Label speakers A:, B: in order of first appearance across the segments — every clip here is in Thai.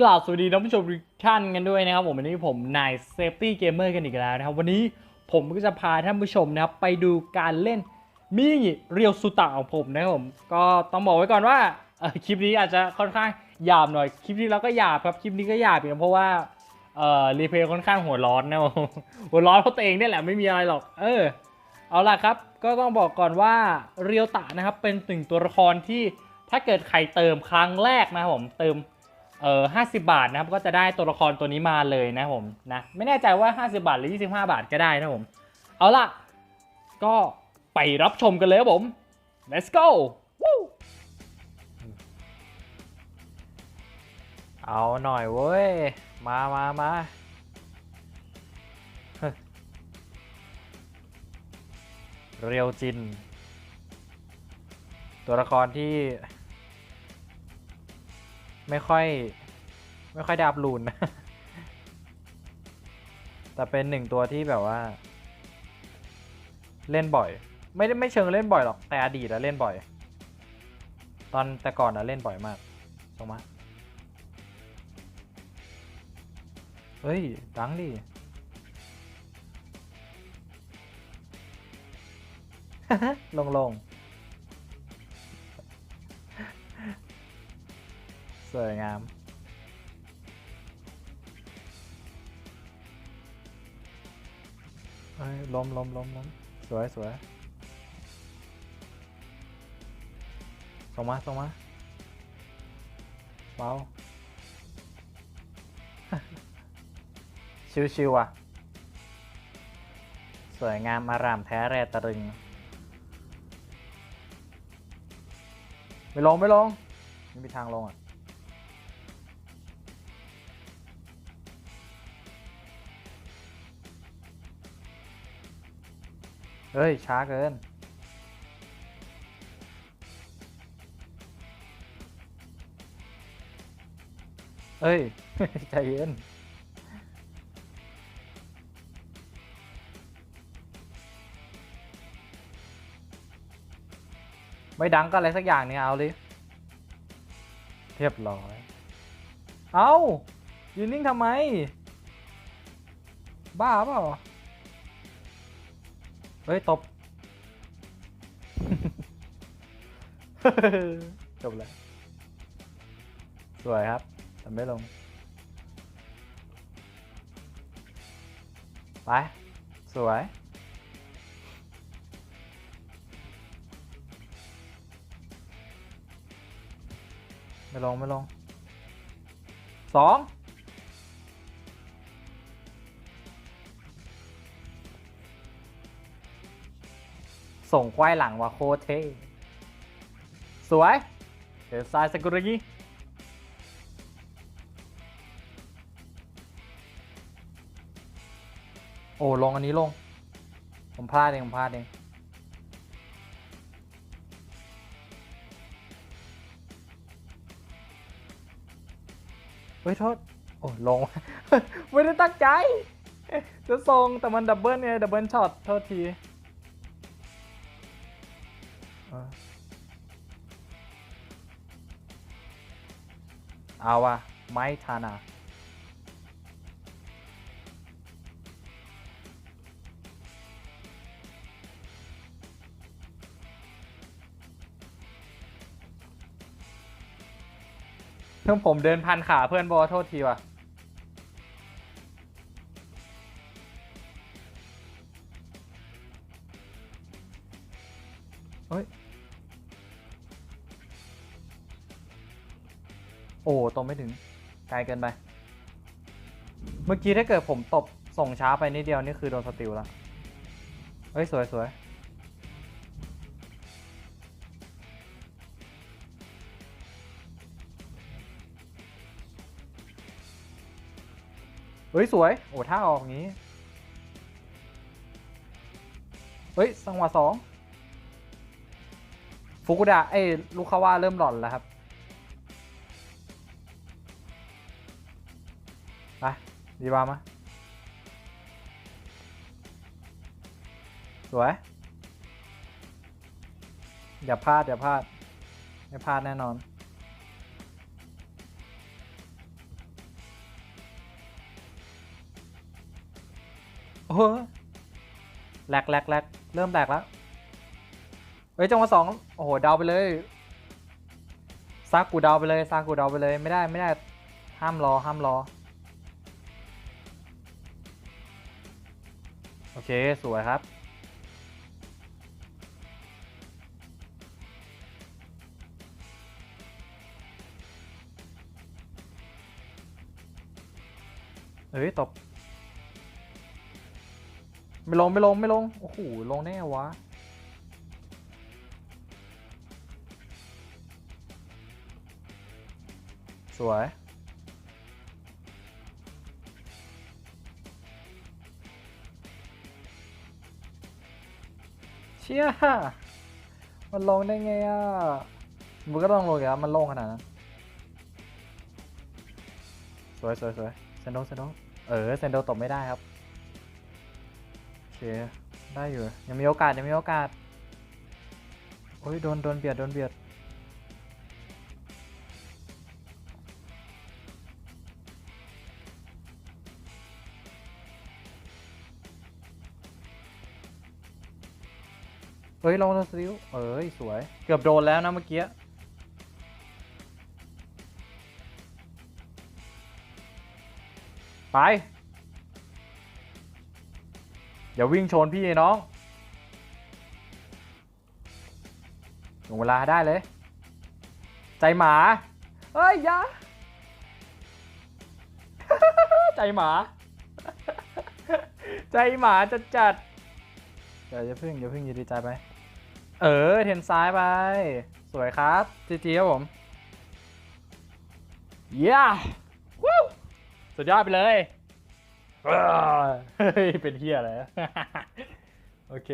A: กล่าวสวัสดีท่านผู้ชมทุกท่านกันด้วยนะครับผมวันนี้ผมนายเซฟตี้เกมเมอร์กันอีกแล้วนะครับ วันนี้ผมก็จะพาท่านผู้ชมนะครับไปดูการเล่นมินิเรียวสุตะของผมนะครับผมก็ต้องบอกไว้ก่อนว่าเออคลิปนี้อาจจะค่อนข้างหยาบหน่อยคลิปที่แล้วก็หยาบครับคลิปนี้ก็หยาบอีกนะเพราะว่าเอ่อรีเพย์ค่อนข้างหัวร้อนนะผมหัวร้อนเพราะตัวเองนี่แหละไม่มีอะไรหรอกเออเอาล่ะครับ ก็ต้องบอกก่อนว่าเรียวตะนะครับเป็นหนึ่งตัวละครที่ถ้าเกิดใครเติมครั้งแรกนะครับผมเติม เอ่อ50บาทนะครับก็จะได้ตัวละครตัวนี้มาเลยนะผมนะไม่แน่ใจว่า 50 บาทหรือ 25 บาทก็ได้นะผม เอาล่ะ ก็ไปรับชมกันเลยครับผม let's go เอาหน่อยเว้ย มามามาเรียวจิน ตัวละครที่ ไม่ค่อย ไม่ค่อยดาบลูนนะแต่เป็นหนึ่งตัวที่แบบว่า เล่นบ่อย ไม่ได้ไม่เชิงเล่นบ่อยหรอกแต่อดีตอะเล่นบ่อย ตอนแต่ก่อนอะเล่นบ่อยมากส่งมาเฮ้ยดังดิลงลง สวยงาม เอ้ยล้มล้มล้มล้มสวยสวยส่งมาส่งมาเบาชิวๆอะ สวยงามอารามแท้แรตรึง ไม่ลง ไม่ลง ไม่มีทางลงอะ เฮ้ย ช้าเกินเอ้ย ใจเย็น ไม่ดังก็อะไรสักอย่างเนี่ยเอาเลยเรียบร้อย เอายืนนิ่งทำไม บ้าเปล่า เฮ้ย ตบ จบแล้ว สวยครับทำไม่ลง ไป สวย ไม่ลง ไม่ลงสอง ส่งควายหลังว่ะโคเทสวยเดี๋ยวซ้ายสกุระยีโอ้ลงอันนี้ลง ผมพลาดเอง ผมพลาดเอง เฮ้ยโทษ โอ้ลง ไม่ได้ตั้งใจ จะส่งแต่มันดับเบิลไงดับเบิลช็อตโทษที เอาวะไม้ทานาเพื่อนผมเดินพันขาเพื่อนบอโทษทีว่ะ เฮ้ย โอ้ตรงไม่ถึง ไกลเกินไป เมื่อกี้ถ้าเกิดผมตบส่งช้าไปนิดเดียวนี่คือโดนสติลแล้วเฮ้ย สวยสวยเฮ้ย สวย โอ้ท่าออกอย่างนี้ เฮ้ย สังหวะสองุกุดะเอ้ลูกคาว่าเริ่มหลอนแล้วครับไปดีบามาสวย อย่าพลาด อย่าพลาด ไม่พลาดแน่นอน โอ้โหแหลกแหลกแหลกเริ่มแหลกแล้ว ฮ้ยจังหวะสองโอ้โหเดาไปเลยซากูเดาไปเลยซากูเดาไปเลยไม่ได้ไม่ได้ห้ามรอห้ามรอโอเคสวยครับเฮ้ยตบ ไม่ลง ไม่ลง ไม่ลง โอ้โห ลงแน่วะ สวย เชี่ยมันลงได้ไงอะมันก็ต้องลงอยู่แล้วมันลงขนาดนั้น สวยสวยสวยเซนโดเซนโดเออเซนโดตบไม่ได้ครับโอเคได้อยู่ ยังมีโอกาสยังมีโอกาสโอ้ยโดนโดนเบียดโดนเบียด เฮ้ยลองแล้วซิลเอ้ยสวย เกือบโดนแล้วนะเมื่อกี้ ไป อย่าวิ่งชนพี่น้องถึงเวลาได้เลย ใจหมาเฮ้ยยาใจหมา ใจหมาจะจัดเดี๋ยวจะพึ่งอย่าพึ่งอย่าดีใจไป เออ เทนซ้ายไป สวยครับจีจีครับผมเย้วู้สุดยอดไปเลยเฮ้ยเป็นเฮียอะไรโอเค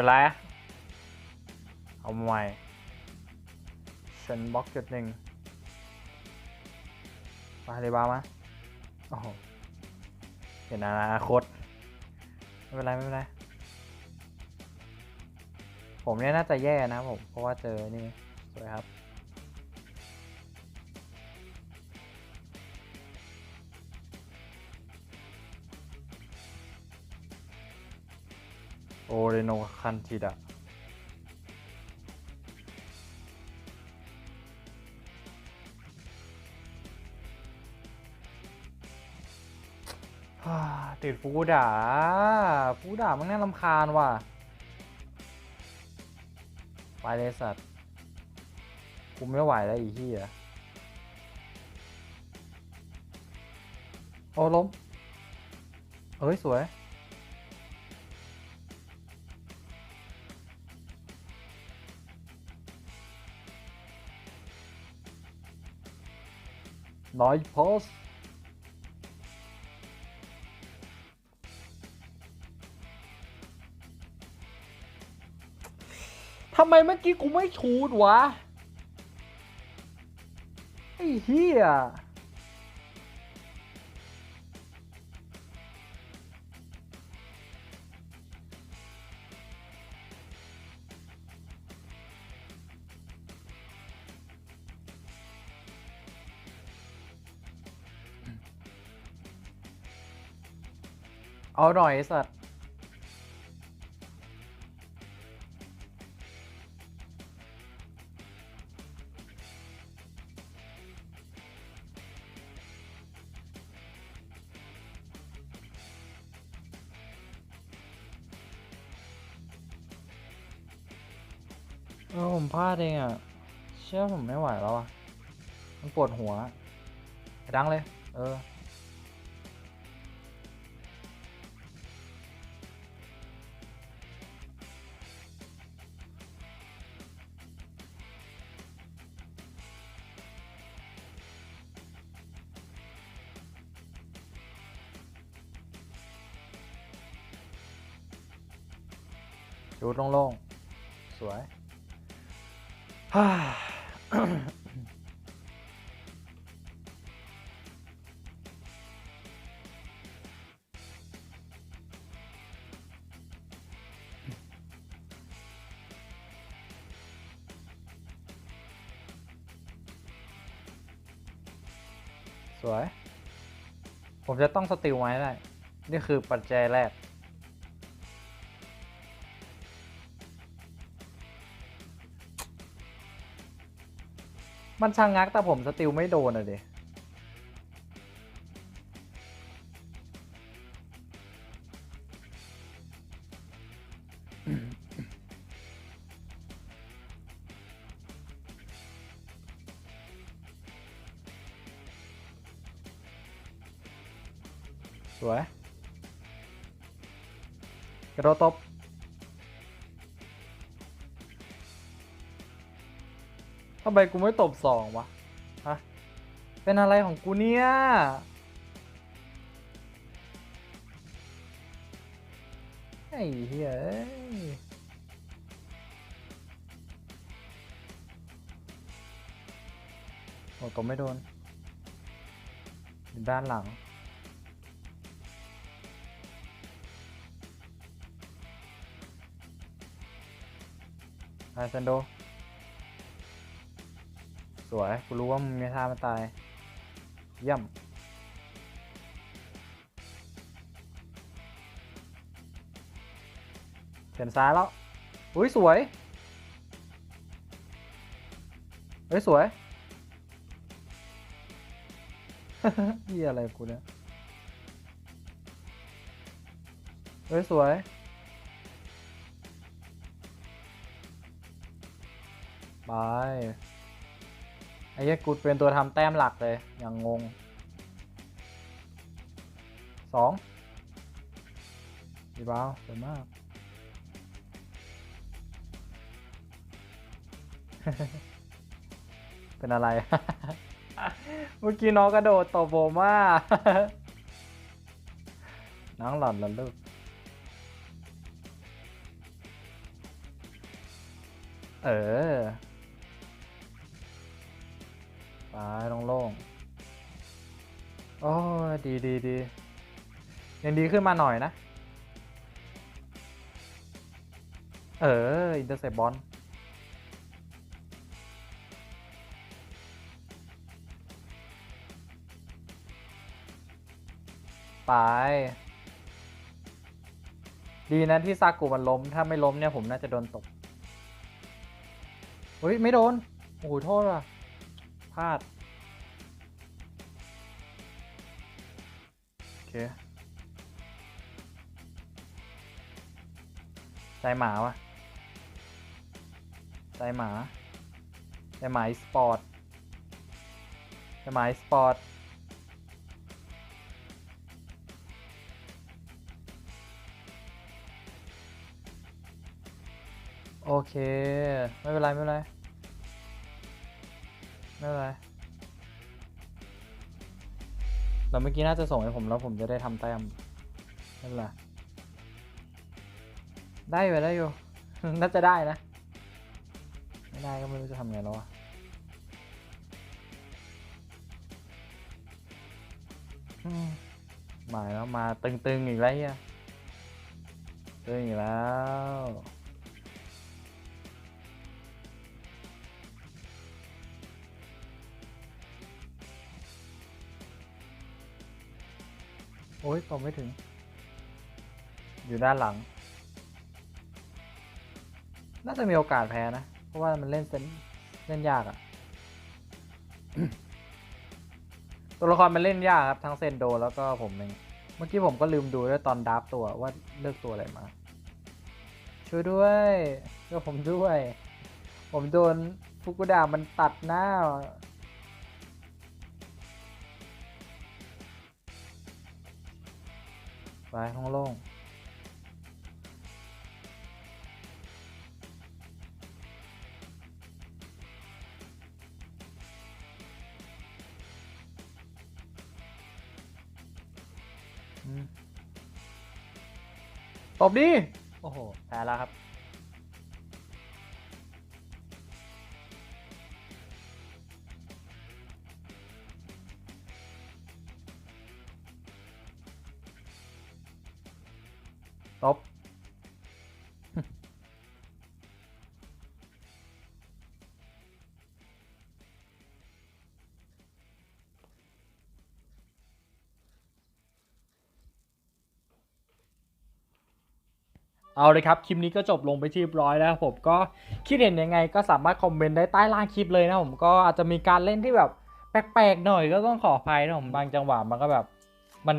A: เป็นไร เอาใหม่เซนบล็อกจุดหนึ่งมาเลยบามาโอ้โหเห็นอนาคต ไม่เป็นไร ไม่เป็นไร ผมเนี่ยน่าจะแย่นะผม เพราะว่าเจอนี่ สวยครับ โอเรโนคันจิดะฮ่าติดฟูด่าฟูด่ามันน่ารำคาญว่ะ ไปเลยสัตว์กูไม่ไหวแล้วอีกที่อะโอ้ล้มเอ้ย สวย น้อยโพสทำไมเมื่อกี้กูไม่ชูดวะ ไอ้เหี้ย เอาหน่อยสัตว์เออผมพลาดเองอะ เชื่อผมไม่ไหวแล้วอะ มันปวดหัวไปดังเลย เออ ดูตรงโล่งสวยสวย ผมจะต้องสติลไว้ได้ นี่คือปัจจัยแรก มันช่างงักแต่ผมสติลไม่โดนอะดิสวยกระโดดตบ ทำไมกูไม่ตบสองวะ ฮะ เป็นอะไรของกูเนี่ยไอ้เหี้ยโอ้ตบไม่โดนด้านหลังไอเซนโด สวย กูรู้ว่ามึงมีท่ามาตาย เยี่ยม เขียนซ้ายแล้ว อุ้ยสวยเฮ้ยสวยเฮียอะไรกูเนี่ยเฮ้ยสวยไปไอ้เหี้ยกูเป็นตัวทำแต้มหลักเลยอย่างงงสองดีบ้าวสวยมากเป็นอะไร เมื่อกี้น้องกระโดดตบโบมาน้องหล่อนละลูก เออ ไปโล่งๆโอ้ดีดีดียังดีขึ้นมาหน่อยนะ เออ อินเตอร์เซปบอลไป ดีนะที่ซากุมันล้ม ถ้าไม่ล้มเนี่ยผมน่าจะโดนตกเฮ้ย ไม่โดน โอ้โห โทษว่ะาด โอเค ใจหมาวะใจหมา ใจหมาสปอร์ต ใจหมาสปอร์ตโอเค ไม่เป็นไร ไม่เป็นไร ไม่เป็นไรแล้วเมื่อกี้น่าจะส่งให้ผมแล้วผมจะได้ทำแต้มไม่เป็นไรได้อยู่ได้อยู่ น่าจะได้นะ ไม่ได้ก็ไม่รู้จะทำไงแล้วอะอืมมาแล้วมาตึงๆอีกแล้วเฮียตึงอีกแล้ว โอ้ยตบไม่ถึง อยู่ด้านหลัง น่าจะมีโอกาสแพ้นะ เพราะว่ามันเล่นเซนเล่นยากอะตัวละครมันเล่นยากครับ ทั้งเซนโดแล้วก็ผมเอง เมื่อกี้ผมก็ลืมดูด้วยตอนดับตัวว่าเลือกตัวอะไรมา ช่วยด้วยช่วยผมด้วย ผมโดนฟุกุดามันตัดหน้า ไปห้องโล่งอืมตบดิ โอ้โห แพ้แล้วครับ ลบเอาเลยครับ คลิปนี้ก็จบลงไปที่ร้อยแล้วผมก็คิดเห็นยังไงก็สามารถคอมเมนต์ได้ใต้ล่างคลิปเลยนะผมก็อาจจะมีการเล่นที่แบบแปลกๆหน่อยก็ต้องขออภัยนะผมบางจังหวะมันก็แบบมัน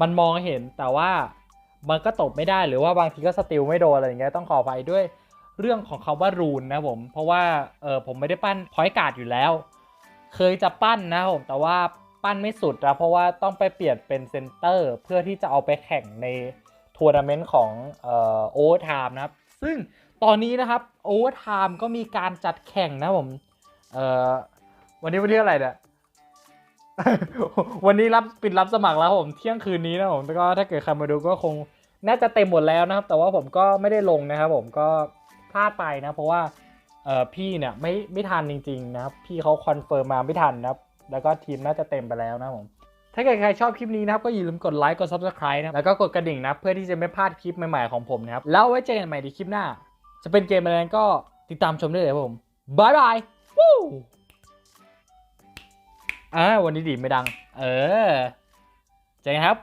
A: มันมองเห็นแต่ว่า มันก็ตบไม่ได้หรือว่าบางทีก็สติลไม่โดนอะไรอย่างเงี้ยต้องขออภัยด้วยเรื่องของคาว่ารูนนะผม เพราะว่าเออผมไม่ได้ปั้นพอยการ์ดอยู่แล้ว เคยจะปั้นนะผมแต่ว่าปั้นไม่สุดนะเพราะว่าต้องไปเปลี่ยนเป็นเซนเตอร์เพื่อที่จะเอาไปแข่งในทัวร์นาเมนต์ของเอ่อโอเวอร์ไทม์นะครับ ซึ่งตอนนี้นะครับโอเวอร์ไทม์ก็มีการจัดแข่งนะผมเอ่อวันนี้วันที่อะไรเนี่ย วันนี้รับปิดรับสมัครแล้วผมเที่ยงคืนนี้นะผมแล้วก็ถ้าเกิดใครมาดูก็คงน่าจะเต็มหมดแล้วนะครับ แต่ว่าผมก็ไม่ได้ลงนะครับ ผมก็พลาดไปนะ เพราะว่าเออพี่เนี่ยไม่ไม่ทันจริงๆนะครับพี่เขาคอนเฟิร์มมาไม่ทันนะครับแล้วก็ทีมน่าจะเต็มไปแล้วนะผมถ้าเกิดใครชอบคลิปนี้นะครับก็อย่าลืมกดไลค์กด subscribe นะครับแล้วก็กดกระดิ่งนะเพื่อที่จะไม่พลาดคลิปใหม่ๆของผมนะครับแล้วไว้เจอกันใหม่ในคลิปหน้า จะเป็นเกมอะไรก็ติดตามชมได้เลยผมบายบายวู้ อ่าวันนี้ดีดไม่ดัง เออเจอกันครับ